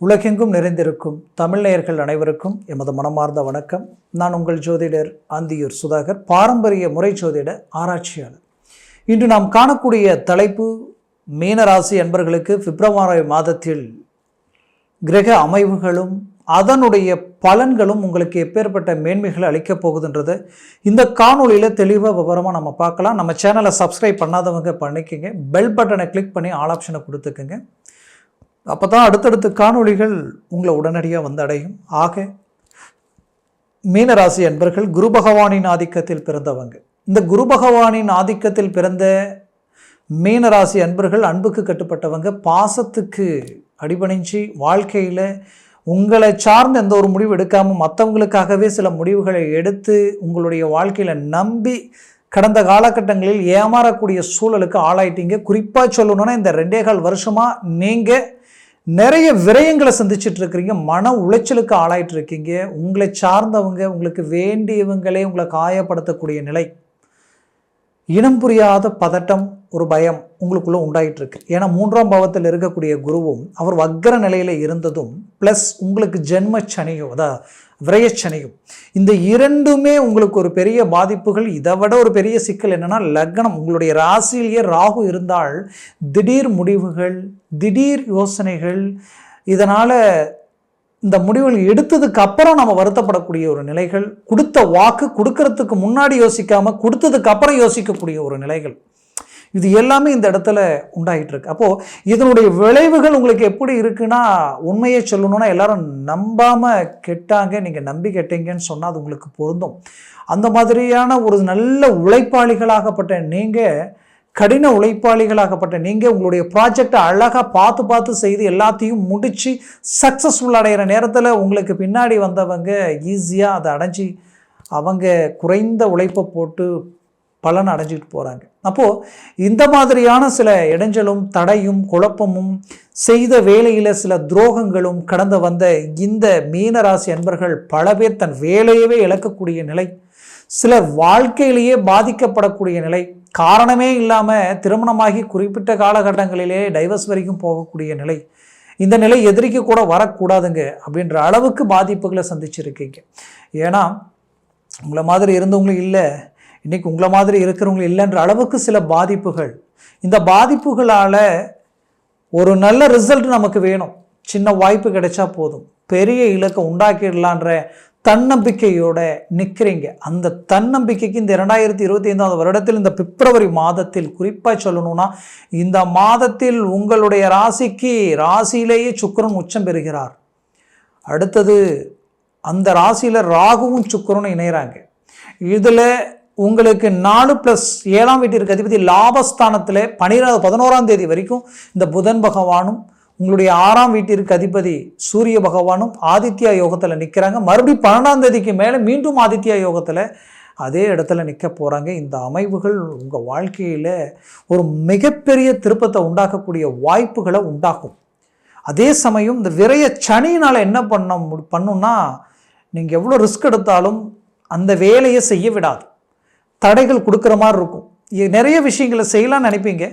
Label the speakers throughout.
Speaker 1: உலகெங்கும் நிறைந்திருக்கும் தமிழ் நேயர்கள் அனைவருக்கும் எமது மனமார்ந்த வணக்கம். நான் உங்கள் ஜோதிடர் அந்தியூர் சுதாகர் பாரம்பரிய முறை ஜோதிட ஆராய்ச்சியாளர். இன்று நாம் காணக்கூடிய தலைப்பு மீனராசி அன்பர்களுக்கு பிப்ரவரி மாதத்தில் கிரக அமைவுகளும் அதனுடைய பலன்களும் உங்களுக்கு எப்பேற்பட்ட மேன்மைகளை அளிக்கப் போகுதுன்றது இந்த காணொளியில் தெளிவாக விவரமாக நம்ம பார்க்கலாம். நம்ம சேனலை சப்ஸ்கிரைப் பண்ணாதவங்க பண்ணிக்கோங்க. பெல் பட்டனை கிளிக் பண்ணி ஆல் ஆப்ஷனை கொடுத்துக்குங்க. அப்போ தான் அடுத்தடுத்த காணொளிகள் உங்களை உடனடியாக வந்து அடையும் ஆக மீனராசி அன்பர்கள் குரு பகவானின் ஆதிக்கத்தில் பிறந்தவங்க. இந்த குரு பகவானின் ஆதிக்கத்தில் பிறந்த மீனராசி அன்பர்கள் அன்புக்கு கட்டுப்பட்டவங்க பாசத்துக்கு அடிபணிஞ்சு வாழ்க்கையில் உங்களை சார்ந்த எந்த ஒரு முடிவு எடுக்காமல் மற்றவங்களுக்காகவே சில முடிவுகளை எடுத்து உங்களுடைய வாழ்க்கையில் நம்பி கடந்த காலகட்டங்களில் ஏமாறக்கூடிய சூழலுக்கு ஆளாயிட்டீங்க. குறிப்பாக சொல்லணுன்னா இந்த ரெண்டே கால் வருஷமாக நீங்கள் நிறைய விரயங்களை சந்திச்சுட்டு இருக்கிறீங்க மன உளைச்சலுக்கு ஆளாயிட்டு இருக்கீங்க உங்களை சார்ந்தவங்க உங்களுக்கு வேண்டியவங்களே உங்களை காயப்படுத்தக்கூடிய நிலை. இனம் புரியாத பதட்டம் ஒரு பயம் உங்களுக்குள்ளே உண்டாயிட்டு இருக்கு ஏன்னா மூன்றாம் பாவத்தில் இருக்கக்கூடிய குருவும் அவர் வக்கர நிலையில் இருந்ததும் ப்ளஸ் உங்களுக்கு ஜென்ம சனியும் அதான் விரயச்சனையும். இந்த இரண்டுமே உங்களுக்கு ஒரு பெரிய பாதிப்புகள். இதை விட ஒரு பெரிய சிக்கல் என்னென்னா லக்னம். உங்களுடைய ராசியிலேயே ராகு இருந்தால் திடீர் முடிவுகள் திடீர் யோசனைகள் இதனால் இந்த முடிவுகள் எடுத்ததுக்கு அப்புறம் நம்ம வருத்தப்படக்கூடிய ஒரு நிலைகள் கொடுத்த வாக்கு கொடுக்கறதுக்கு முன்னாடி யோசிக்காமல் கொடுத்ததுக்கு அப்புறம் யோசிக்கக்கூடிய ஒரு நிலைகள். இது எல்லாமே இந்த இடத்துல உண்டாகிட்டு இருக்கு அப்போது இதனுடைய விளைவுகள் உங்களுக்கு எப்படி இருக்குன்னா உண்மையை சொல்லணும்னா எல்லாரும் நம்பாமல் கெட்டாங்க நீங்கள் நம்பி கெட்டீங்கன்னு சொன்னால் அது உங்களுக்கு பொருந்தும். அந்த மாதிரியான ஒரு நல்ல உழைப்பாளிகளாகப்பட்ட நீங்கள் கடின உழைப்பாளிகளாகப்பட்ட நீங்கள் உங்களுடைய ப்ராஜெக்டை அழகாக பார்த்து பார்த்து செய்து எல்லாத்தையும் முடித்து சக்ஸஸ்ஃபுல் அடைகிற நேரத்தில் உங்களுக்கு பின்னாடி வந்தவங்க ஈஸியாக அதை அடைஞ்சி அவங்க குறைந்த உழைப்பை போட்டு பலன் அடைஞ்சிட்டு போகிறாங்க அப்போது இந்த மாதிரியான சில இடைஞ்சலும் தடையும் குழப்பமும் செய்த வேலையில் சில துரோகங்களும் கடந்து வந்த இந்த மீனராசி அன்பர்கள் பல பேர் தன் வேலையவே இழக்கக்கூடிய நிலை சில வாழ்க்கையிலேயே பாதிக்கப்படக்கூடிய நிலை காரணமே இல்லாமல் திருமணமாகி குறிப்பிட்ட காலகட்டங்களிலே டைவர்ஸ் வரைக்கும் போகக்கூடிய நிலை இந்த நிலை எதிரிக்கு கூட வரக்கூடாதுங்க அப்படின்ற அளவுக்கு பாதிப்புகளை சந்திச்சிருக்கீங்க. ஏன்னா உங்களை மாதிரி இருந்தவங்களும் இல்லை இன்றைக்கி உங்களை மாதிரி இருக்கிறவங்க இல்லைன்ற அளவுக்கு சில பாதிப்புகள். இந்த பாதிப்புகளால் ஒரு நல்ல ரிசல்ட் நமக்கு வேணும். சின்ன வாய்ப்பு கிடைச்சா போதும். பெரிய இலக்கை உண்டாக்கிடலான்ற தன்னம்பிக்கையோட நிற்கிறீங்க அந்த தன்னம்பிக்கைக்கு இந்த இரண்டாயிரத்தி இருபத்தி ஐந்தாவது வருடத்தில் இந்த பிப்ரவரி மாதத்தில் குறிப்பாக சொல்லணும்னா இந்த மாதத்தில் உங்களுடைய ராசிக்கு ராசியிலேயே சுக்கரன் உச்சம் பெறுகிறார். அடுத்தது அந்த ராசியில் ராகுவும் சுக்கரனும் இணைகிறாங்க இதில் உங்களுக்கு நாலு ப்ளஸ் ஏழாம் வீட்டிற்கு அதிபதி லாபஸ்தானத்தில் பனிரெண்டு பதினோராம் தேதி வரைக்கும் இந்த புதன் பகவானும் உங்களுடைய ஆறாம் வீட்டிற்கு அதிபதி சூரிய பகவானும் ஆதித்யா யோகத்தில் நிற்கிறாங்க மறுபடியும் பன்னெண்டாம் தேதிக்கு மேலே மீண்டும் ஆதித்யா யோகத்தில் அதே இடத்துல நிற்க போகிறாங்க இந்த அமைவுகள் உங்கள் வாழ்க்கையில் ஒரு மிகப்பெரிய திருப்பத்தை உண்டாக்கக்கூடிய வாய்ப்புகளை உண்டாக்கும். அதே சமயம் இந்த விரைய சனியினால் என்ன பண்ண மு- பண்ணுன்னா நீங்கள் எவ்வளோ ரிஸ்க் எடுத்தாலும் அந்த வேலையை செய்ய விடாது. தடைகள் கொடுக்குற மாதிரி இருக்கும். நிறைய விஷயங்களை செய்யலாம்னு நினைப்பீங்க.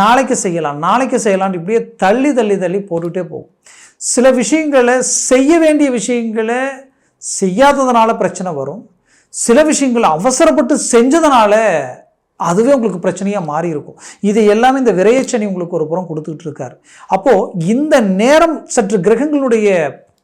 Speaker 1: நாளைக்கு செய்யலாம் நாளைக்கு செய்யலாம்னு இப்படியே தள்ளி தள்ளி தள்ளி போட்டுகிட்டே போகும். சில விஷயங்களை செய்ய வேண்டிய விஷயங்களை செய்யாததுனால பிரச்சனை வரும். சில விஷயங்களை அவசரப்பட்டு செஞ்சதுனால அதுவே உங்களுக்கு பிரச்சனையாக மாறி இருக்கும். இது எல்லாமே இந்த விரையச்சனி உங்களுக்கு ஒரு புறம் கொடுத்துக்கிட்டு இருக்காரு. அப்போது இந்த நேரம் சற்று கிரகங்களுடைய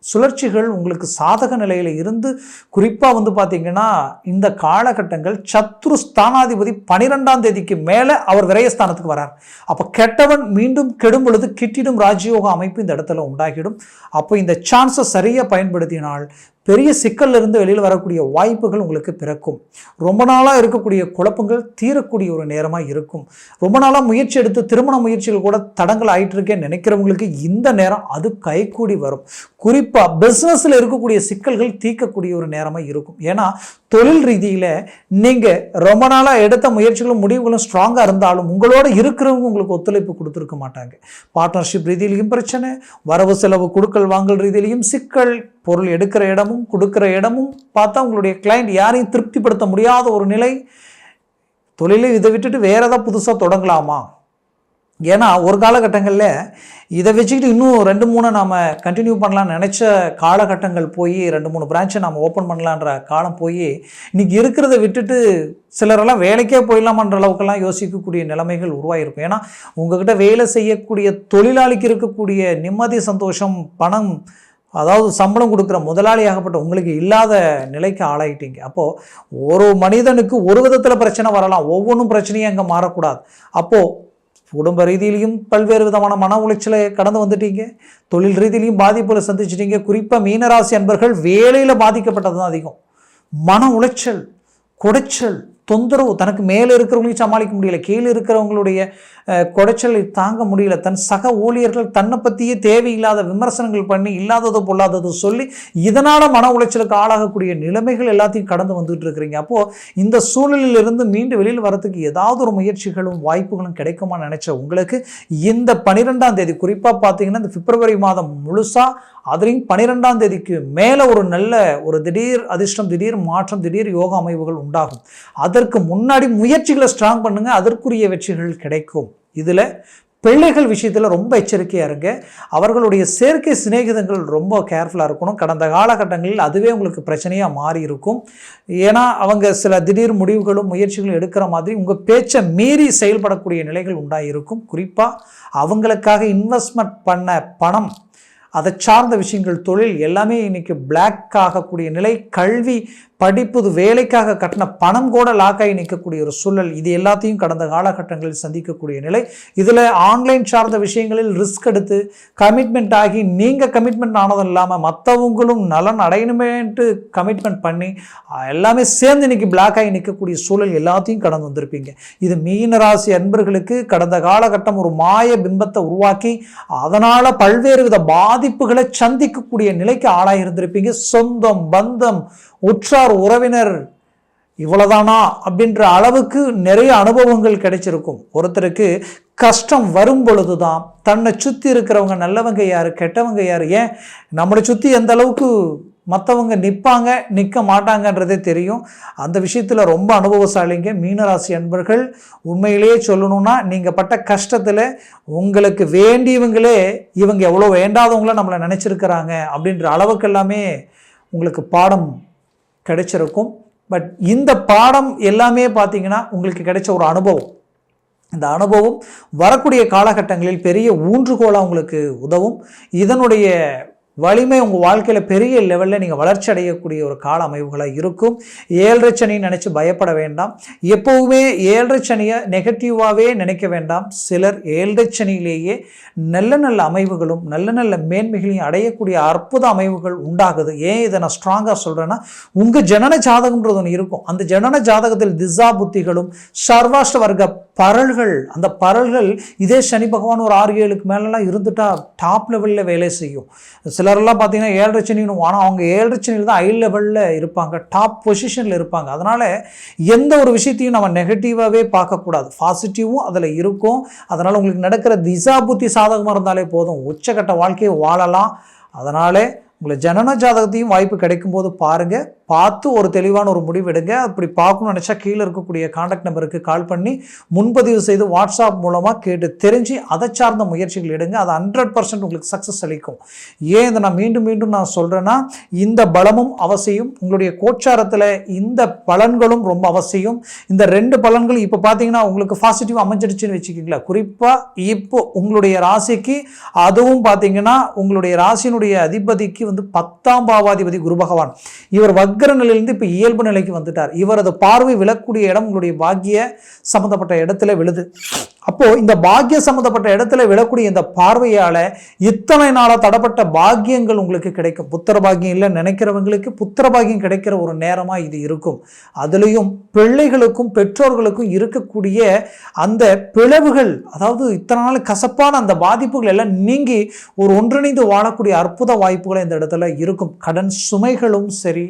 Speaker 1: சுழற்சிகள் உங்களுக்கு சாதக நிலையில் இருந்து குறிப்பாக வந்து பார்த்தீங்கன்னா இந்த காலகட்டங்கள் சத்ரு ஸ்தானாதிபதி பனிரெண்டாம் தேதிக்கு மேலே அவர் விரயஸ்தானத்துக்கு வரார். அப்போ கெட்டவன் மீண்டும் கெடும் பொழுது கிட்டிடும் ராஜயோக அமைப்பு இந்த இடத்துல உண்டாகிடும். அப்போ இந்த சான்ஸை சரியாக பயன்படுத்தினால் பெரிய சிக்கல்ல இருந்து வெளியில் வரக்கூடிய வாய்ப்புகள் உங்களுக்கு பிறக்கும். ரொம்ப நாளாக இருக்கக்கூடிய குழப்பங்கள் தீரக்கூடிய ஒரு நேரமாக இருக்கும். ரொம்ப நாளாக முயற்சி எடுத்து திருமண முயற்சிகள் கூட தடங்கள் ஆயிட்டிருக்கேன்னு நினைக்கிறவங்களுக்கு இந்த நேரம் அது கைகூடி வரும். குறிப்பாக பிஸ்னஸில் இருக்கக்கூடிய சிக்கல்கள் தீர்க்கக்கூடிய ஒரு நேரமாக இருக்கும். ஏன்னா தொழில் ரீதியில் நீங்கள் ரொம்ப நாளாக எடுத்த முயற்சிகளும் முடிவுகளும் ஸ்ட்ராங்காக இருந்தாலும் உங்களோட இருக்கிறவங்க உங்களுக்கு ஒத்துழைப்பு கொடுத்துருக்க மாட்டாங்க. பார்ட்னர்ஷிப் ரீதியிலையும் பிரச்சனை வரவு செலவு கொடுக்கல் வாங்கல் ரீதியிலையும் சிக்கல் பொருள் எடுக்கிற இடமும் கொடுக்கிற இடமும் பார்த்தா உங்களுடைய கிளைண்ட் யாரையும் திருப்திப்படுத்த முடியாத ஒரு நிலை. தொழிலை இதை விட்டுட்டு வேற ஏதாவது புதுசாக தொடங்கலாமா? ஏன்னா ஒரு காலகட்டங்களில் இதை வச்சுக்கிட்டு இன்னும் ரெண்டு மூணு நாம் கண்டினியூ பண்ணலான்னு நினச்ச காலகட்டங்கள் போய் ரெண்டு மூணு பிரான்ச்சை நம்ம ஓப்பன் பண்ணலான்ற காலம் போய் இன்றைக்கி இருக்கிறத விட்டுட்டு சிலரெல்லாம் வேலைக்கே போயிடலாமன்ற அளவுக்கெல்லாம் யோசிக்கக்கூடிய நிலைமைகள் உருவாகிருக்கும் ஏன்னா உங்ககிட்ட வேலை செய்யக்கூடிய தொழிலாளிக்கு இருக்கக்கூடிய நிம்மதி சந்தோஷம் பணம் அதாவது சம்பளம் கொடுக்குற முதலாளியாகப்பட்ட உங்களுக்கு இல்லாத நிலைக்கு ஆளாயிட்டீங்க. அப்போது ஒரு மனிதனுக்கு ஒரு விதத்தில் பிரச்சனை வரலாம். ஒவ்வொன்றும் பிரச்சனையும் அங்கே மாறக்கூடாது. அப்போது குடும்ப ரீதியிலையும் பல்வேறு விதமான மன உளைச்சலை கடந்து வந்துட்டீங்க. தொழில் ரீதியிலையும் பாதிப்புகளை சந்திச்சிட்டீங்க. குறிப்பாக மீனராசி அன்பர்கள் வேலையில் பாதிக்கப்பட்டது தான் அதிகம். மன உளைச்சல் குடைச்சல் தொந்தரவு தனக்கு மேலே இருக்கிறவங்களையும் சமாளிக்க முடியல. கீழே இருக்கிறவங்களுடைய குடைச்சலை தாங்க முடியல. தன் சக ஊழியர்கள் தன்னை பற்றியே தேவையில்லாத விமர்சனங்கள் பண்ணி இல்லாததோ பொல்லாததோ சொல்லி இதனால் மன உளைச்சலுக்கு ஆளாகக்கூடிய நிலைமைகள் எல்லாத்தையும் கடந்து வந்துட்டு இருக்கிறீங்க. அப்போது இந்த சூழலிலிருந்து மீண்டு வெளியில் வரத்துக்கு ஏதாவது ஒரு முயற்சிகளும் வாய்ப்புகளும் கிடைக்குமா நினைச்ச உங்களுக்கு இந்த பன்னிரெண்டாம் தேதி குறிப்பாக பார்த்தீங்கன்னா இந்த பிப்ரவரி மாதம் முழுசாக அதுலேயும் பன்னிரெண்டாம் தேதிக்கு மேலே ஒரு நல்ல ஒரு திடீர் அதிர்ஷ்டம் திடீர் மாற்றம் திடீர் யோகா அமைவுகள் உண்டாகும். அதற்கு முன்னாடி முயற்சிகளை ஸ்ட்ராங் பண்ணுங்கள் அதற்குரிய வெற்றிகள் கிடைக்கும். இதில் பிள்ளைகள் விஷயத்தில் ரொம்ப எச்சரிக்கையாக இருங்க. அவர்களுடைய செயற்கை சிநேகிதங்கள் ரொம்ப கேர்ஃபுல்லாக இருக்கணும். கடந்த காலகட்டங்களில் அதுவே உங்களுக்கு பிரச்சனையாக மாறி இருக்கும். ஏன்னா அவங்க சில திடீர் முடிவுகளும் முயற்சிகளும் எடுக்கிற மாதிரி உங்கள் பேச்சை மீறி செயல்படக்கூடிய நிலைகள் உண்டாயிருக்கும். குறிப்பாக அவங்களுக்காக இன்வெஸ்ட்மெண்ட் பண்ண பணம் அதை சார்ந்த விஷயங்கள் தொழில் எல்லாமே இன்றைக்கி பிளாக் ஆகக்கூடிய நிலை. கல்வி படிப்பு வேலைக்காக கட்டின பணம் கூட லாக் ஆகி நிற்கக்கூடிய ஒரு சூழல் இது எல்லாத்தையும் கடந்த காலகட்டங்களில் சந்திக்கக்கூடிய நிலை. இதில் ஆன்லைன் சார்ந்த விஷயங்களில் ரிஸ்க் எடுத்து கமிட்மெண்ட் ஆகி நீங்கள் கமிட்மெண்ட் ஆனதும் இல்லாமல் மற்றவங்களும் நலன் அடையணுமேன்ட்டு கமிட்மெண்ட் பண்ணி எல்லாமே சேர்ந்து இன்னைக்கு பிளாக் ஆகி நிற்கக்கூடிய சூழல் எல்லாத்தையும் கடந்து வந்திருப்பீங்க. இது மீனராசி அன்பர்களுக்கு கடந்த காலகட்டம் ஒரு மாய பிம்பத்தை உருவாக்கி அதனால் பல்வேறு வித பாதிப்புகளை சந்திக்கக்கூடிய நிலைக்கு ஆளாயிருந்திருப்பீங்க சொந்தம் பந்தம் உற்றார் உறவினர் இவ்வளோதானா அப்படின்ற அளவுக்கு நிறைய அனுபவங்கள் கிடைச்சிருக்கும். ஒருத்தருக்கு கஷ்டம் வரும் பொழுது தான் தன்னை சுற்றி இருக்கிறவங்க நல்லவங்க யார் கெட்டவங்க யார் ஏன்? நம்மளை சுற்றி எந்த அளவுக்கு மற்றவங்க நிற்பாங்க நிற்க மாட்டாங்கன்றதே தெரியும். அந்த விஷயத்தில் ரொம்ப அனுபவசாலிங்க. மீனராசி அன்பர்கள் உண்மையிலேயே சொல்லணும்னா நீங்கள் பட்ட கஷ்டத்தில் உங்களுக்கு வேண்டியவங்களே இவங்க எவ்வளோ வேண்டாதவங்கள நம்மளை நினச்சிருக்கிறாங்க அப்படின்ற அளவுக்கு எல்லாமே உங்களுக்கு பாடம் கிடைச்சிருக்கும். பட் இந்த பாடம் எல்லாமே பார்த்தீங்கன்னா உங்களுக்கு கிடைச்ச ஒரு அனுபவம். இந்த அனுபவம் வரக்கூடிய காலகட்டங்களில் பெரிய ஊன்றுகோலாக உங்களுக்கு உதவும். இதனுடைய வலிமை உங்கள் வாழ்க்கையில் பெரிய லெவலில் நீங்கள் வளர்ச்சி அடையக்கூடிய ஒரு கால அமைவுகளாக இருக்கும். ஏழரை சனின்னு நினச்சி பயப்பட வேண்டாம். எப்போவுமே ஏழரை சனியை நெகட்டிவாகவே நினைக்க வேண்டாம். சிலர் ஏழரை சனியிலேயே நல்ல நல்ல அமைவுகளும் நல்ல நல்ல மேன்மைகளையும் அடையக்கூடிய அற்புத அமைவுகள் உண்டாகுது. ஏன் இதை நான் ஸ்ட்ராங்காக சொல்கிறேன்னா உங்கள் ஜனன ஜாதகம்ன்றது ஒன்று இருக்கும். அந்த ஜனன ஜாதகத்தில் திசா புத்திகளும் சர்வாஷ்ட வர்க்க பரல்கள் அந்த பரல்கள் இதே சனி பகவான் ஒரு ஆறு ஏழுக்கு மேலெலாம் இருந்துட்டா டாப் லெவலில் வேலை செய்யும். சில சிலரெல்லாம் பார்த்தீங்கன்னா ஏழரை சனின்னு ஆனால் அவங்க ஏழரை சனியில் தான் ஹை லெவலில் இருப்பாங்க டாப் பொசிஷனில் இருப்பாங்க. அதனால் எந்த ஒரு விஷயத்தையும் நம்ம நெகட்டிவாகவே பார்க்கக்கூடாது. பாசிட்டிவும் அதில் இருக்கும். அதனால் உங்களுக்கு நடக்கிற திசா புத்தி சாதகமாக இருந்தாலே போதும். உச்சக்கட்ட வாழ்க்கையை வாழலாம். அதனால் உங்களை ஜனன ஜாதகத்தையும் வாய்ப்பு கிடைக்கும்போது பாருங்கள் பார்த்து ஒரு தெளிவான ஒரு முடிவு எடுங்க. அப்படி பார்க்கணும்னு நினச்சா கீழே இருக்கக்கூடிய காண்டாக்ட் நம்பருக்கு கால் பண்ணி முன்பதிவு செய்து வாட்ஸ்அப் மூலமாக கேட்டு தெரிஞ்சு அதை சார்ந்த முயற்சிகள் எடுங்க. அது ஹண்ட்ரட் பர்சன்ட் உங்களுக்கு சக்ஸஸ் அளிக்கும். ஏன் இதை நான் மீண்டும் மீண்டும் நான் சொல்கிறேன்னா இந்த பலமும் அவசியம். உங்களுடைய கோச்சாரத்தில் இந்த பலன்களும் ரொம்ப அவசியம். இந்த ரெண்டு பலன்களும் இப்போ பார்த்தீங்கன்னா உங்களுக்கு பாசிட்டிவ் அமைஞ்சிடுச்சுன்னு வச்சுக்கிங்களா. குறிப்பாக இப்போ உங்களுடைய ராசிக்கு அதுவும் பார்த்தீங்கன்னா உங்களுடைய ராசியினுடைய அதிபதிக்கு வந்து பத்தாம் பாவாதிபதி குரு பகவான். இவர் வக்கர நிலையிலிருந்து இப்போ இயல்பு நிலைக்கு வந்துட்டார். இவரது பார்வை விழக்கூடிய இடம் உங்களுடைய பாக்கிய சம்மந்தப்பட்ட இடத்துல விழுது. அப்போது இந்த பாக்கிய சம்மந்தப்பட்ட இடத்துல விழக்கூடிய இந்த பார்வையால் இத்தனை நாளாக தடப்பட்ட பாக்கியங்கள் உங்களுக்கு கிடைக்கும். புத்திர பாக்கியம் இல்லை நினைக்கிறவங்களுக்கு புத்திர பாக்கியம் கிடைக்கிற ஒரு நேரமாக இது இருக்கும். அதுலேயும் பிள்ளைகளுக்கும் பெற்றோர்களுக்கும் இருக்கக்கூடிய அந்த பிளவுகள் அதாவது இத்தனை நாள் கசப்பான அந்த பாதிப்புகள் எல்லாம் நீங்கி ஒரு ஒன்றிணைந்து வாழக்கூடிய அற்புத வாய்ப்புகளை இந்த இடத்துல இருக்கும். கடன் சுமைகளும் சரி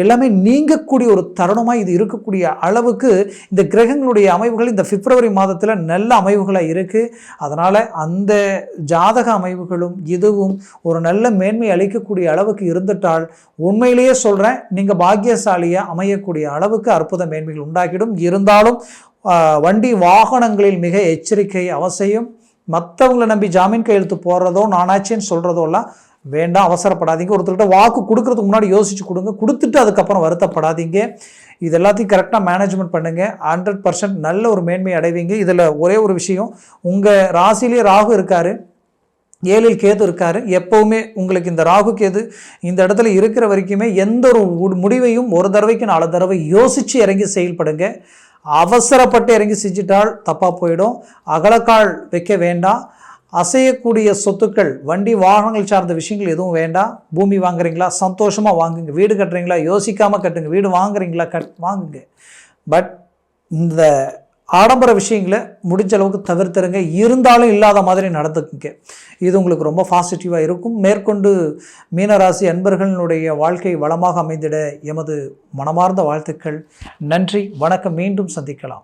Speaker 1: எல்லாமே நீங்கக்கூடிய ஒரு தருணமாக இது இருக்கக்கூடிய அளவுக்கு இந்த கிரகங்களுடைய அமைவுகள் இந்த பிப்ரவரி மாதத்தில் நல்ல அமைவுகளாக இருக்குது அதனால் அந்த ஜாதக அமைவுகளும் இதுவும் ஒரு நல்ல மேன்மை அளிக்கக்கூடிய அளவுக்கு இருந்துட்டால் உண்மையிலேயே சொல்கிறேன் நீங்கள் பாக்கியசாலியாக அமையக்கூடிய அளவுக்கு அற்புத மேன்மைகள் உண்டாக்கிடும் இருந்தாலும் வண்டி வாகனங்களில் மிக எச்சரிக்கை அவசியம். மற்றவங்களை நம்பி ஜாமீன் கையெழுத்து போடுறதோ நானாச்சேன்னு சொல்கிறதோ எல்லாம் வேண்டாம் அவசரப்படாதீங்க. ஒருத்தர்கிட்ட வாக்கு கொடுக்கறதுக்கு முன்னாடி யோசிச்சு கொடுங்க. கொடுத்துட்டு அதுக்கப்புறம் வருத்தப்படாதீங்க. இது எல்லாத்தையும் கரெக்டாக மேனேஜ்மெண்ட் பண்ணுங்கள் ஹண்ட்ரட் பர்சன்ட் நல்ல ஒரு மேன்மை அடைவீங்க. இதில் ஒரே ஒரு விஷயம் உங்கள் ராசிலேயே ராகு இருக்கார். ஏழில் கேது இருக்கார். எப்போவுமே உங்களுக்கு இந்த ராகு கேது இந்த இடத்துல இருக்கிற வரைக்குமே எந்த ஒரு முடிவையும் ஒரு தடவைக்கு நாலு தடவை யோசித்து இறங்கி செயல்படுங்க. அவசரப்பட்டு இறங்கி செஞ்சிட்டால் தப்பாக போயிடும். அகலக்கால் வைக்க வேண்டாம். அசையக்கூடிய சொத்துக்கள் வண்டி வாகனங்கள் சார்ந்த விஷயங்கள் எதுவும் வேண்டாம். பூமி வாங்குறீங்களா? சந்தோஷமாக வாங்குங்க. வீடு கட்டுறீங்களா? யோசிக்காமல் கட்டுங்க. வீடு வாங்குறீங்களா? கட் வாங்குங்க. பட் இந்த ஆடம்பர விஷயங்களை முடிஞ்ச அளவுக்கு தவிர்த்துருங்க. இருந்தாலும் இல்லாத மாதிரி நடந்துக்குங்க. இது உங்களுக்கு ரொம்ப பாசிட்டிவாக இருக்கும். மேற்கொண்டு மீனராசி அன்பர்களினுடைய வாழ்க்கை வளமாக அமைந்திட எமது மனமார்ந்த வாழ்த்துக்கள். நன்றி. வணக்கம். மீண்டும் சந்திக்கலாம்.